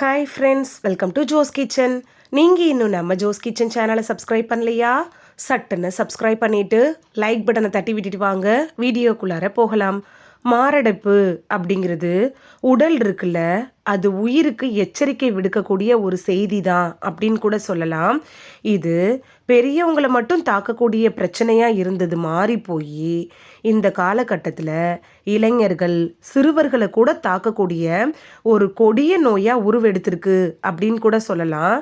Hi friends welcome to Jo's kitchen நீங்கள் இன்னும் நம்ம ஜோஸ் கிச்சன் சேனலை சப்ஸ்கிரைப் பண்ணலையா? சட்டுன்னு சப்ஸ்கிரைப் பண்ணிவிட்டு லைக் பட்டனை தட்டி விட்டுட்டு வாங்க. வீடியோக்குள்ளார போகலாம். மாரடைப்பு அப்படிங்கிறது உடல் இருக்குல்ல அது உயிருக்கு எச்சரிக்கை விடுக்கக்கூடிய ஒரு செய்தி தான் அப்படின்னு கூட சொல்லலாம். இது பெரியவங்களை மட்டும் தாக்கக்கூடிய பிரச்சனையாக இருந்தது மாறி போய் இந்த காலகட்டத்தில் இளைஞர்கள் சிறுவர்களை கூட தாக்கக்கூடிய ஒரு கொடிய நோயாக உருவெடுத்திருக்கு அப்படின்னு கூட சொல்லலாம்.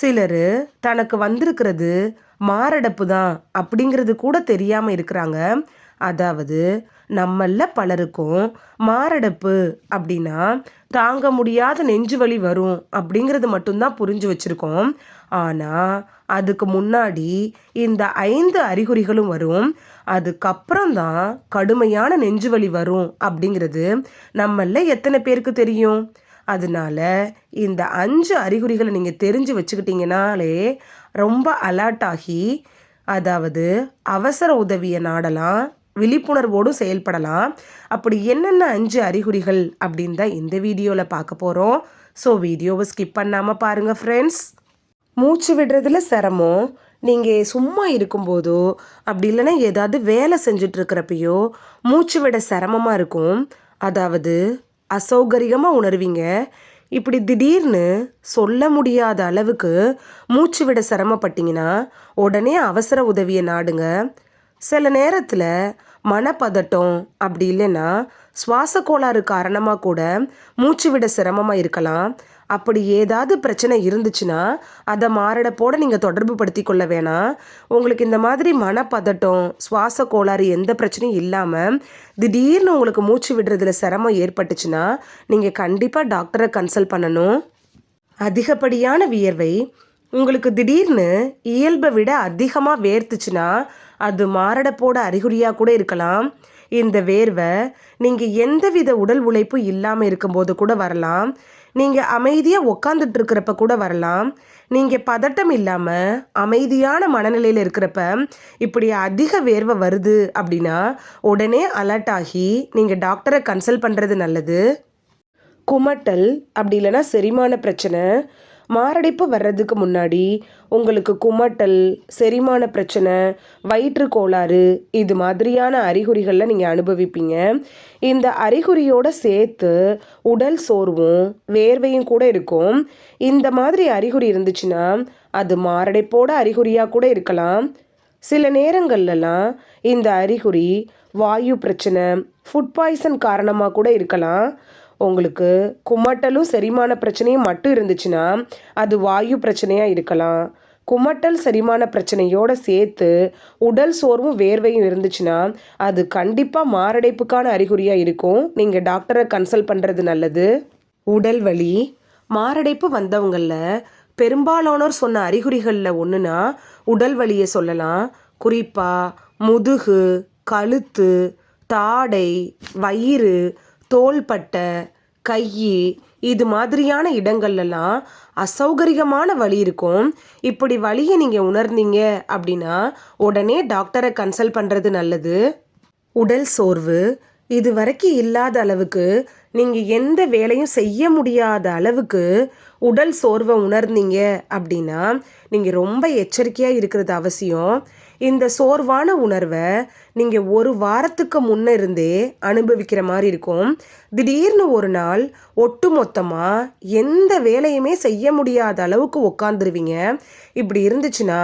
சிலர் தனக்கு வந்திருக்கிறது மாரடைப்பு தான் அப்படிங்கிறது கூட தெரியாமல் இருக்கிறாங்க. அதாவது நம்மள பலருக்கும் மாரடைப்பு அப்படின்னா தாங்க முடியாத நெஞ்சு வலி வரும் அப்படிங்கிறது மட்டும்தான் புரிஞ்சு வச்சுருக்கோம். ஆனால் அதுக்கு முன்னாடி இந்த ஐந்து அறிகுறிகளும் வரும். அதுக்கப்புறம் தான் கடுமையான நெஞ்சு வலி வரும் அப்படிங்கிறது நம்மள எத்தனை பேருக்கு தெரியும்? அதனால இந்த அஞ்சு அறிகுறிகளை நீங்கள் தெரிஞ்சு வச்சுக்கிட்டீங்கனாலே ரொம்ப அலர்ட் ஆகி அதாவது அவசர உதவியை நாடலாம் விழிப்புணர்வோடும் செயல்படலாம். அப்படி என்னென்ன அஞ்சு அறிகுறிகள் அப்படின்னு தான் இந்த வீடியோவில் பார்க்க போகிறோம் ஸோ வீடியோவை ஸ்கிப் பண்ணாமல் பாருங்கள் ஃப்ரெண்ட்ஸ் மூச்சு விடுறதுல சிரமம் நீங்கள் சும்மா இருக்கும்போதோ அப்படி இல்லைன்னா ஏதாவது வேலை செஞ்சிட்ருக்கிறப்பையோ மூச்சு விட சிரமமாக இருக்கும். அதாவது அசௌகரியமாக உணர்வீங்க. இப்படி திடீர்னு சொல்ல முடியாத அளவுக்கு மூச்சு விட சிரமப்பட்டீங்கன்னா உடனே அவசர உதவியை நாடுங்க. சில நேரத்தில் மனப்பதட்டம் அப்படி இல்லைன்னா சுவாச கோளாறு காரணமாக கூட மூச்சு விட சிரமமாக இருக்கலாம். அப்படி ஏதாவது பிரச்சனை இருந்துச்சுன்னா அதை மாரடைப்போடு நீங்கள் தொடர்பு படுத்தி கொள்ள வேணாம். உங்களுக்கு இந்த மாதிரி மனப்பதட்டம் சுவாச கோளாறு எந்த பிரச்சனையும் இல்லாமல் திடீர்னு உங்களுக்கு மூச்சு விடுறதுல சிரமம் ஏற்பட்டுச்சுன்னா நீங்கள் கண்டிப்பாக டாக்டரை கன்சல்ட் பண்ணணும். அதிகப்படியான வியர்வை உங்களுக்கு திடீர்னு இயல்பை விட அதிகமாக வேர்த்துச்சுன்னா அது மாரடைப்போட அறிகுறியாக கூட இருக்கலாம். இந்த வேர்வை நீங்கள் எந்தவித உடல் உழைப்பு இல்லாமல் இருக்கும்போது கூட வரலாம். நீங்கள் அமைதியாக உக்காந்துட்டு இருக்கிறப்ப கூட வரலாம். நீங்கள் பதட்டம் இல்லாமல் அமைதியான மனநிலையில் இருக்கிறப்ப இப்படி அதிக வேர்வை வருது அப்படின்னா உடனே அலர்ட் ஆகி நீங்கள் டாக்டரை கன்சல்ட் பண்ணுறது நல்லது. குமட்டல் அப்படி இல்லைன்னா செரிமான பிரச்சனை. மாரடைப்பு வர்றதுக்கு முன்னாடி உங்களுக்கு குமட்டல் செரிமான பிரச்சனை வயிற்று கோளாறு இது மாதிரியான அறிகுறிகளில் நீங்கள் அனுபவிப்பீங்க. இந்த அறிகுறியோடு சேர்த்து உடல் சோர்வும் வேர்வையும் கூட இருக்கும். இந்த மாதிரி அறிகுறி இருந்துச்சுன்னா அது மாரடைப்போட அறிகுறியாக கூட இருக்கலாம். சில நேரங்கள்லலாம் இந்த அறிகுறி வாயு பிரச்சனை ஃபுட் பாய்சன் காரணமாக கூட இருக்கலாம். உங்களுக்கு குமட்டலும் செரிமான பிரச்சனையும் மட்டும் இருந்துச்சுன்னா அது வாயு பிரச்சனையாக இருக்கலாம். குமட்டல் செரிமான பிரச்சனையோடு சேர்த்து உடல் சோர்வும் வேர்வையும் இருந்துச்சுன்னா அது கண்டிப்பாக மாரடைப்புக்கான அறிகுறியாக இருக்கும். நீங்கள் டாக்டரை கன்சல்ட் பண்ணுறது நல்லது. உடல் வலி மாரடைப்பு வந்தவங்களில் பெரும்பாலானோர் சொன்ன அறிகுறிகளில் ஒன்றுனா உடல் வலியை சொல்லலாம். குறிப்பாக முதுகு கழுத்து தாடை வயிறு தோள்பட்டை கை இது மாதிரியான இடங்கள்லலாம் அசௌகரியமான வலி இருக்கும். இப்படி வலியை நீங்கள் உணர்ந்தீங்க அப்படின்னா உடனே டாக்டரை கன்சல்ட் பண்ணுறது நல்லது. உடல் சோர்வு இது வரைக்கும் இல்லாத அளவுக்கு நீங்கள் எந்த வேலையும் செய்ய முடியாத அளவுக்கு உடல் சோர்வை உணர்ந்தீங்க அப்படின்னா நீங்கள் ரொம்ப எச்சரிக்கையாக இருக்கிறது அவசியம். இந்த சோர்வான உணர்வை நீங்கள் ஒரு வாரத்துக்கு முன்ன இருந்தே அனுபவிக்கிற மாதிரி இருக்கும். திடீர்னு ஒரு நாள் ஒட்டு மொத்தமாக எந்த வேலையுமே செய்ய முடியாத அளவுக்கு உட்காந்துருவீங்க இப்படி இருந்துச்சுன்னா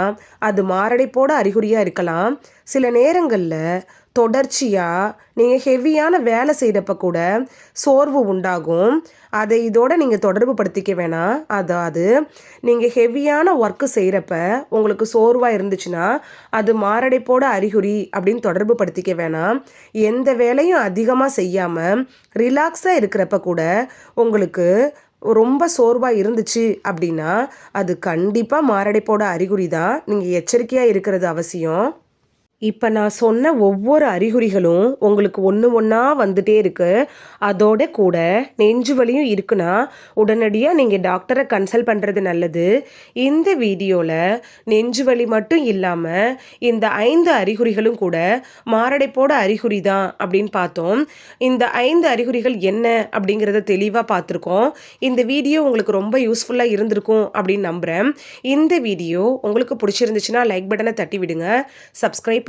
அது மாரடைப்போட அறிகுறியாக இருக்கலாம். சில நேரங்களில் தொடர்ச்சியாக நீங்கள் ஹெவியான வேலை செய்கிறப்ப கூட சோர்வு உண்டாகும். அதை இதோட நீங்கள் தொடர்பு படுத்திக்க வேணாம் அதாவது நீங்கள் ஹெவியான ஒர்க்கு செய்கிறப்ப உங்களுக்கு சோர்வாக இருந்துச்சுன்னா அது மாரடைப்போட அறிகுறி அப்படின்னு தொடர்பு படுத்திக்க வேணாம். எந்த வேலையும் அதிகமாக செய்யாமல் ரிலாக்ஸாக இருக்கிறப்ப கூட உங்களுக்கு ரொம்ப சோர்வாக இருந்துச்சு அப்படின்னா அது கண்டிப்பாக மாரடைப்போட அறிகுறி தான் நீங்கள் எச்சரிக்கையாக இருக்கிறது அவசியம். இப்போ நான் சொன்ன ஒவ்வொரு அறிகுறிகளும் உங்களுக்கு ஒன்று ஒன்றா வந்துட்டே இருக்கு. அதோட கூட நெஞ்சு வலியும் இருக்குன்னா உடனடியாக நீங்கள் டாக்டரை கன்சல்ட் பண்ணுறது நல்லது. இந்த வீடியோவில் நெஞ்சு வலி மட்டும் இல்லாமல் இந்த ஐந்து அறிகுறிகளும் கூட மாரடைப்போட அறிகுறி தான் அப்படின்னு பார்த்தோம். இந்த ஐந்து அறிகுறிகள் என்ன அப்படிங்கிறத தெளிவாக பார்த்துருக்கோம். இந்த வீடியோ உங்களுக்கு ரொம்ப யூஸ்ஃபுல்லாக இருந்திருக்கும் அப்படின்னு நம்புகிறேன் இந்த வீடியோ உங்களுக்கு பிடிச்சிருந்துச்சுன்னா லைக் பட்டனை தட்டி விடுங்க சப்ஸ்கிரைப்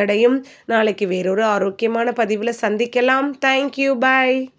வந்தடையும். நாளைக்கு வேறொரு ஆரோக்கியமான பதிவில் சந்திக்கலாம். Thank you bye